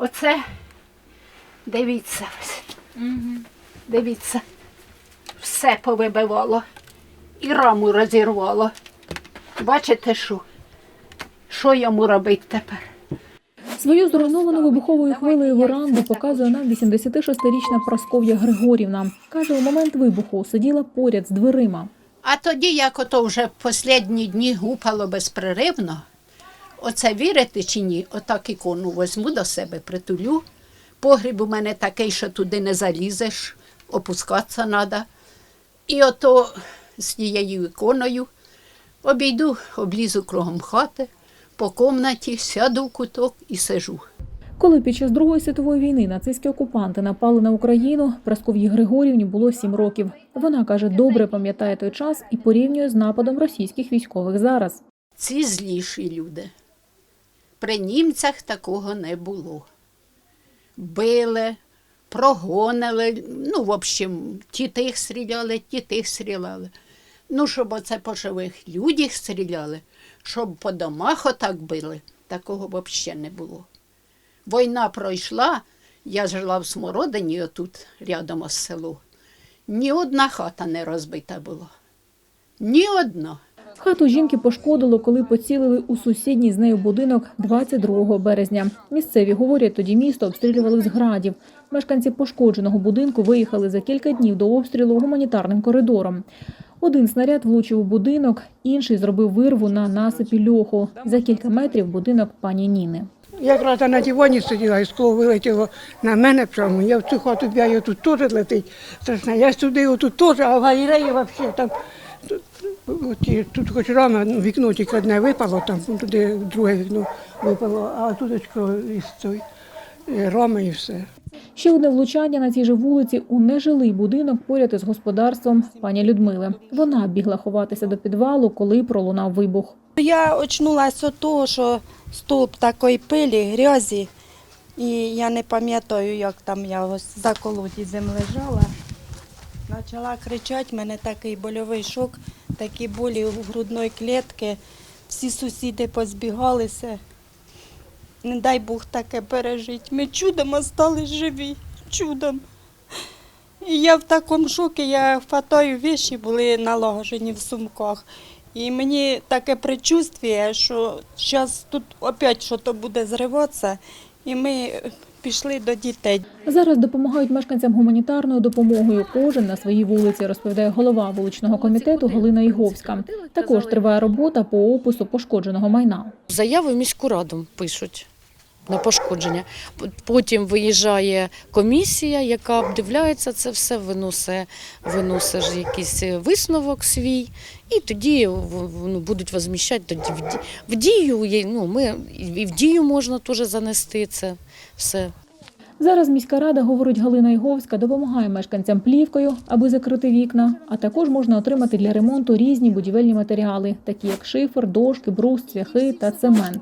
Оце дивіться ось. Дивіться. Все повибивало. І раму розірвало. Бачите, що? Що йому робити тепер? Свою зруйновану вибуховою хвилею веранду показує нам 86-річна Просков'я Григорівна. Каже, у момент вибуху сиділа поряд з дверима. А тоді, як ото вже в останні дні гупало безперервно, оце вірите чи ні, отак ікону возьму до себе, притулю. Погріб у мене такий, що туди не залізеш, опускатися треба. І ото з тією іконою обійду, облізу кругом хати, по комнаті, сяду в куток і сижу. Коли під час Другої світової війни нацистські окупанти напали на Україну, Просков'ї Григорівні було сім років. Вона каже, добре пам'ятає той час і порівнює з нападом російських військових зараз. Ці зліші люди. При німцях такого не було. Били, прогонили, ну, в общем, ті тих стріляли, ті тих стріляли. Ну, щоб оце по живих людях стріляли, щоб по домах отак били, такого взагалі не було. Війна пройшла, я жила в Смородині, отут рядом із село. Ні одна хата не розбита була. Ні одна. Хату жінки пошкодило, коли поцілили у сусідній з нею будинок 22 березня. Місцеві говорять, тоді місто обстрілювали з градів. Мешканці пошкодженого будинку виїхали за кілька днів до обстрілу гуманітарним коридором. Один снаряд влучив у будинок, інший зробив вирву на насипі льоху. За кілька метрів будинок пані Ніни. Якраз я на дивані сиділа, і скло вилетіло на мене прямо. Я в цю хату б'ю, тут теж летить. Страшно. Я сюди, отут теж, а в галереї взагалі там. Тут, тут хоч рама, ну, вікно тільки одне випало, там ну, туди друге вікно випало, а тут із цієї е, рами і все. Ще одне влучання на цій же вулиці у нежилий будинок поряд із господарством пані Людмили. Вона бігла ховатися до підвалу, коли пролунав вибух. Я очнулася від того, що стовп такої пилі, грязі, і я не пам'ятаю, як там я ось за колодязем лежала. Почала кричати, в мене такий больовий шок, такі болі у грудної клітки. Всі сусіди позбігалися. Не дай Бог таке пережити. Ми чудом остались живі, чудом. І я в такому шокі, я хватаю віші, були налагоджені в сумках. І мені таке предчувствие, що зараз тут опять щось буде зриватися, і ми пішли до дітей. Зараз допомагають мешканцям гуманітарною допомогою. Кожен на своїй вулиці, розповідає голова вуличного комітету Галина Іговська. Також триває робота по опису пошкодженого майна. Заяви в міську раду пишуть на пошкодження. Потім виїжджає комісія, яка обдивляється це все, виносить, виносить ж якийсь висновок свій, і тоді ну, будуть возміщати тоді в дію. Ну, ми, і в дію можна теж занести це все. Зараз міська рада, говорить Галина Іговська, допомагає мешканцям плівкою, аби закрити вікна. А також можна отримати для ремонту різні будівельні матеріали, такі як шифер, дошки, брус, цвяхи та цемент.